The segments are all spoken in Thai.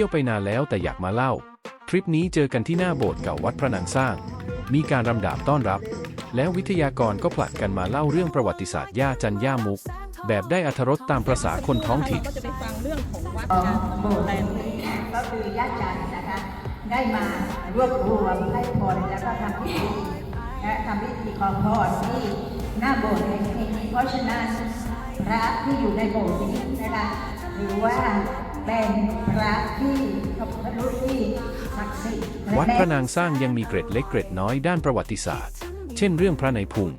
ที่ยวไปนานแล้วแต่อยากมาเล่า ทริปนี้เจอกันที่หน้าโบสถ์เก่าวัดพระนางสร้าง มีการรำดาบต้อนรับ แล้ววิทยากรก็ผลัดกันมาเล่าเรื่องประวัติศาสตร์ย่าจันย่ามุก แบบได้อรรถรสตามประษาคนท้องถิ่น ก็จะไปฟังเรื่องของวัดกันโบสถ์แห่งนี้ก็คือญาจันนะคะ ได้มารวบรวมให้พรแล้วก็ทำพิธีและทำพิธีขอพรที่หน้าโบสถ์แห่งนี้เพราะฉะนั้นพระที่อยู่ในโบสถ์นี้นะคะหรือว่า เป็นพระที่พระพุทธรูปที่ศักดิ์สิทธิ์และวัดแน่พระนางสร้างยังมีเกร็ดเล็กเกร็ดน้อยด้านประวัติศาสตร์ เช่นเรื่องพระในพุง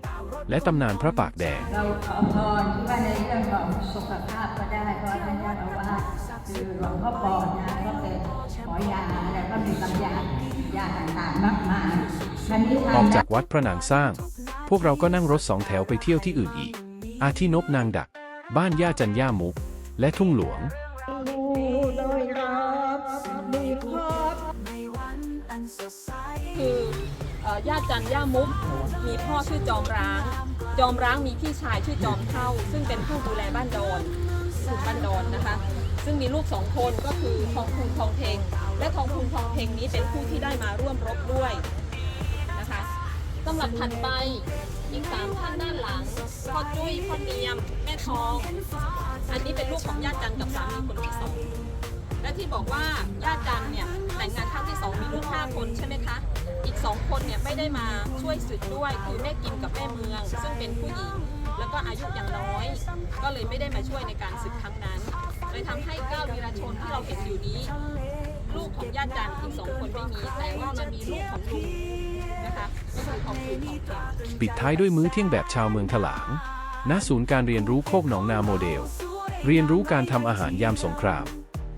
และตำนานพระปากแดง เราขอพรที่ว่าในเรื่องของสุขภาพก็ได้เพราะท่านเจ้าอาวาสคือหลวงพ่อปอนนะก็เป็นหมอยาแล้วก็มีตำยายาต่างๆมากมายอันนี้ทาอองกด้าจากวัดพระนางสร้าง พวกเราก็นั่งรถสองแถวไปเที่ยวที่อื่นอีก อาทินบนางดัก บ้านย่าจันย่ามุก และทุ่งหลวง คือเอ่อย่าจันย่ามุก มีพ่อชื่อจอมร้าง จอมร้างมีพี่ชายชื่อจอมเท่า ซึ่งเป็นผู้ดูแลบ้านดอนกลุ่มบ้านดอนนะคะ ซึ่งมีลูกสองคนก็คือทองพูนทองเพงและทองพูนทองเพงนี้เป็นผู้ที่ได้มาร่วมรบด้วยนะคะสำหรับถัดไปอีกสามท่านด้านหลังพ่อจุ้ยพ่อเนียม แม่ทอง อันนี้เป็นลูกของญาติจันกับสามีคนที่สอง และที่บอกว่าญาติจันเนี่ยแต่งงานครั้งที่สองมีลูกห้าคนใช่ไหมคะ อีกสองคนเนี่ยไม่ได้มาช่วยศึกด้วยคือแม่กิมกับแม่เมือง ซึ่งเป็นผู้หญิงแล้วก็อายุยังน้อย ก็เลยไม่ได้มาช่วยในการศึกครั้งนั้นเลยทำให้เก้าวีรชนที่เราเห็นอยู่นี้ ลูกของญาติจันอีกสองคนไม่มี แต่ว่ามันมีลูกของลุงนะคะก็คือของคุณของเทมปิดท้ายด้วยมื้อเที่ยงแบบชาวเมืองถลางณศูนย์การเรียนรู้โคกหนองนาโมเดล เรียนรู้การทำอาหารยามสงคราม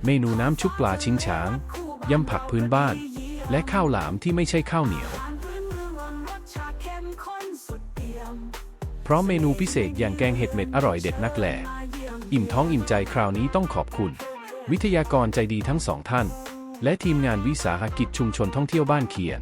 เมนูน้ำชุบปลาชิงช้าง ยำผักพื้นบ้าน และข้าวหลามที่ไม่ใช่ข้าวเหนียวพร้อมเมนูพิเศษอย่างแกงเห็ดเม็ดอร่อยเด็ดนักแหล่อิ่มท้องอิ่มใจคราวนี้ต้องขอบคุณ วิทยากรใจดีทั้งสองท่าน และทีมงานวิสาหกิจชุมชนท่องเที่ยวบ้านเขียน